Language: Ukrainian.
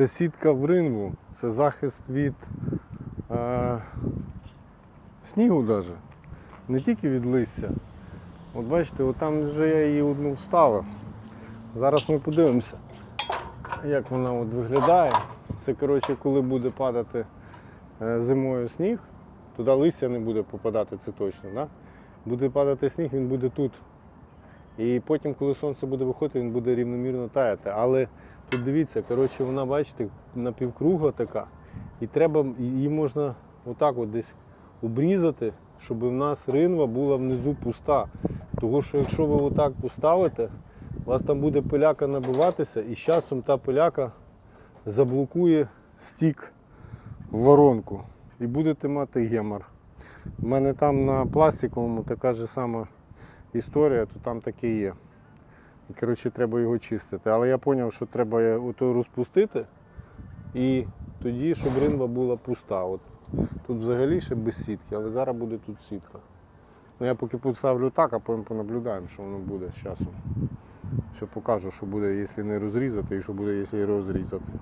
Це сітка в ринву, це захист від е, снігу навіть. Не тільки від листя. От бачите, там вже я її одну вставив. Зараз ми подивимося, як вона от виглядає. Це коротше, коли буде падати е, зимою сніг, туди листя не буде попадати, це точно. Да? Буде падати сніг, він буде тут. І потім, коли сонце буде виходити, він буде рівномірно таяти. Але тут дивіться, коротше, вона, бачите, напівкругла така. І треба, її можна отак от десь обрізати, щоб в нас ринва була внизу пуста. Тому що якщо ви отак поставите, у вас там буде пиляка набиватися, і з часом та пиляка заблокує стік в воронку. І будете мати гемор. У мене там на пластиковому така ж сама історія, то там таке є. І, коротше, треба його чистити. Але я зрозумів, що треба ото розпустити і тоді, щоб ринва була пуста. От. Тут взагалі ще без сітки, але зараз буде тут сітка. Ну, я поки поставлю так, а потім понаблюдаємо, що воно буде з часом. Все покажу, що буде, якщо не розрізати, і що буде, якщо розрізати.